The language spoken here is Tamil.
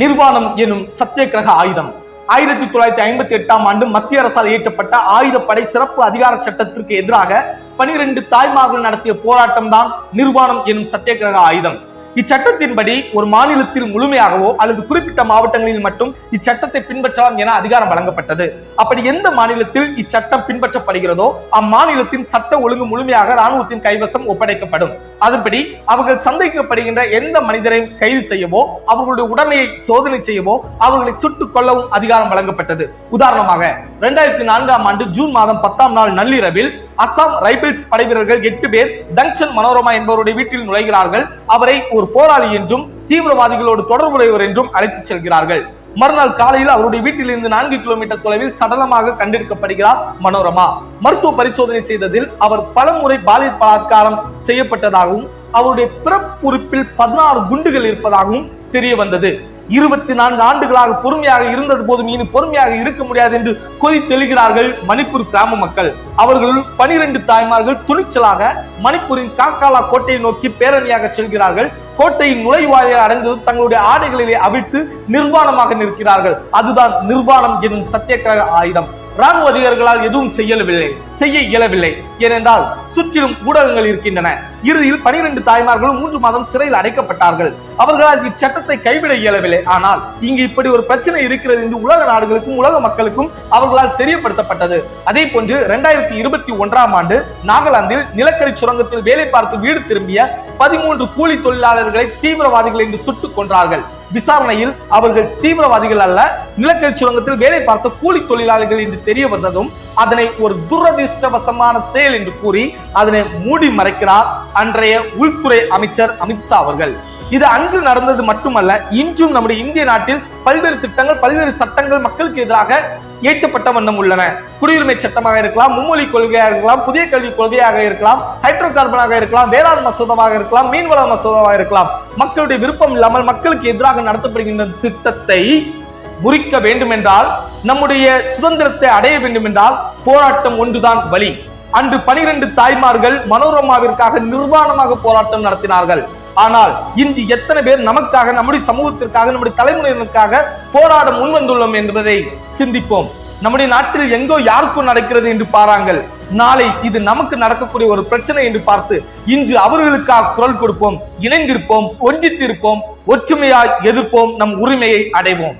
நிர்வாணம் எனும் சத்தியகிரக ஆயுதம். ஆயிரத்தி தொள்ளாயிரத்தி ஐம்பத்தி எட்டாம் ஆண்டு மத்திய அரசால் இயற்றப்பட்ட ஆயுதப்படை சிறப்பு அதிகார சட்டத்திற்கு எதிராக பனிரெண்டு தாய்மார்கள் நடத்திய போராட்டம் தான் நிர்வாணம் எனும் சத்தியகிரக ஆயுதம். இச்சட்டத்தின்படி ஒரு மாநிலத்தில் முழுமையாகவோ அல்லது குறிப்பிட்ட மாவட்டங்களில் மட்டும் இச்சட்டத்தை பின்பற்றலாம் என அதிகாரம் வழங்கப்பட்டது. அப்படி எந்த மாநிலத்தில் இச்சட்டம் பின்பற்றப்படுகிறதோ அம்மாநிலத்தின் சட்ட ஒழுங்கு முழுமையாக ராணுவத்தின் கைவசம் ஒப்படைக்கப்படும். அதன்படி அவர்கள் சந்தேகிக்கப்படுகின்ற எந்த மனிதரையும் கைது செய்யவோ அவர்களுடைய உடமையை சோதனை செய்யவோ அவர்களை சுட்டுக் கொல்லவும் அதிகாரம் வழங்கப்பட்டது. உதாரணமாக இரண்டாயிரத்தி நான்காம் ஆண்டு ஜூன் மாதம் பத்தாம் நாள் நள்ளிரவில் அசாம் ரைபிள்ஸ் படைவீரர்கள் எட்டு பேர் தங்ஷன் மனோரமா என்பவருடைய வீட்டில் நுழைகிறார்கள். அவரை ஒரு போராளி என்றும் தீவிரவாதிகளோடு தொடர்புடையவர் என்றும் அழைத்துச் செல்கிறார்கள். மறுநாள் காலையில் அவருடைய வீட்டிலிருந்து நான்கு கிலோமீட்டர் தொலைவில் சடலமாக கண்டெடுக்கப்படுகிறார் மனோரமா. மருத்துவ பரிசோதனை செய்ததில் அவர் பலமுறை பாலியல் பலாத்காரம் செய்யப்பட்டதாகவும் அவருடைய பிறப்புறுப்பில் பதினாறு குண்டுகள் இருப்பதாகவும் தெரிய வந்தது. இருபத்தி நான்கு ஆண்டுகளாக பொறுமையாக இருந்தது போதும் இனி பொறுமையாக இருக்க முடியாது என்று கொதி தெளிகிறார்கள் மணிப்பூர் கிராம மக்கள். அவர்கள் பனிரெண்டு தாய்மார்கள் துணிச்சலாக மணிப்பூரின் காக்காலா கோட்டையை நோக்கி பேரணியாக செல்கிறார்கள். கோட்டையின் நுழைவாயை அடைந்ததும் தங்களுடைய ஆடைகளிலே அவிழ்த்து நிர்வாணமாக நிற்கிறார்கள். அதுதான் நிர்வாணம் எனும் சத்தியக்கிரக ஆயுதம். ராணுவ அதிகாரிகளால் எதுவும் செய்யவில்லை செய்ய இயலவில்லை. ஏனென்றால் சுற்றிலும் ஊடகங்கள் இருக்கின்றன. இறுதியில் பனிரெண்டு தாய்மார்களும் மூன்று மாதம் சிறையில் அடைக்கப்பட்டார்கள். அவர்களால் இச்சட்டத்தை கைவிட இயலவில்லை. ஆனால் இங்கு இப்படி ஒரு பிரச்சனை இருக்கிறது என்று உலக நாடுகளுக்கும் உலக மக்களுக்கும் அவர்களால் தெரியப்படுத்தப்பட்டது. அதே போன்று இரண்டாயிரத்தி இருபத்தி ஒன்றாம் ஆண்டு நாகாலாந்தில் நிலக்கரி சுரங்கத்தில் வேலை பார்த்து வீடு திரும்பிய பதிமூன்று கூலி தொழிலாளர்களை தீவிரவாதிகள் என்று சுட்டுக் கொன்றார்கள். விசாரணையில் அவர்கள் தீவிரவாதிகள் அல்ல. நிலக்கரி சுரங்கத்தில் வேலை பார்த்த கூலி தொழிலாளிகள் என்று தெரிய வந்ததும் அதனை ஒரு துரதிருஷ்டவசமான செயல் என்று கூறி அதனை மூடி மறைக்கிறார் அன்றைய உள்துறை அமைச்சர் அமித்ஷா அவர்கள். இது அன்று நடந்தது மட்டுமல்ல இன்றும் நம்முடைய இந்திய நாட்டில் பல்வேறு திட்டங்கள் பல்வேறு சட்டங்கள் மக்களுக்கு எதிராக ஏற்றப்பட்ட வண்ணம் உள்ளன. குடியுரிமை சட்டமாக இருக்கலாம் மும்மொழி கொள்கையாக இருக்கலாம் புதிய கல்விக் கொள்கையாக இருக்கலாம் ஹைட்ரோ கார்பனாக இருக்கலாம் வேளாண் மசோதாவாக இருக்கலாம் மீன்வள மசோதாவாக இருக்கலாம். மக்களுடைய விருப்பம் இல்லாமல் மக்களுக்கு எதிராக நடத்தப்படுகின்ற திட்டத்தை முறிக்க வேண்டும் என்றால் நம்முடைய சுதந்திரத்தை அடைய வேண்டும் என்றால் போராட்டம் ஒன்றுதான் வழி. அன்று பனிரெண்டு தாய்மார்கள் மனோரமாவிற்காக நிர்வாணமாக போராட்டம் நடத்தினார்கள். ஆனால் இன்று எத்தனை பேர் நமக்காக நம்முடைய சமூகத்திற்காக நம்முடைய தலைமுறையினருக்காக போராட முன்வந்துள்ளோம் என்பதை சிந்திப்போம். நம்முடைய நாட்டில் எங்கோ யாருக்கும் நடக்கிறது என்று பாராங்கள் நாளை இது நமக்கு நடக்கக்கூடிய ஒரு பிரச்சனை என்று பார்த்து இன்று அவர்களுக்காக குரல் கொடுப்போம் இணைந்திருப்போம் ஒன்றித்திருப்போம் ஒற்றுமையாய் எதிர்ப்போம் நம் உரிமையை அடைவோம்.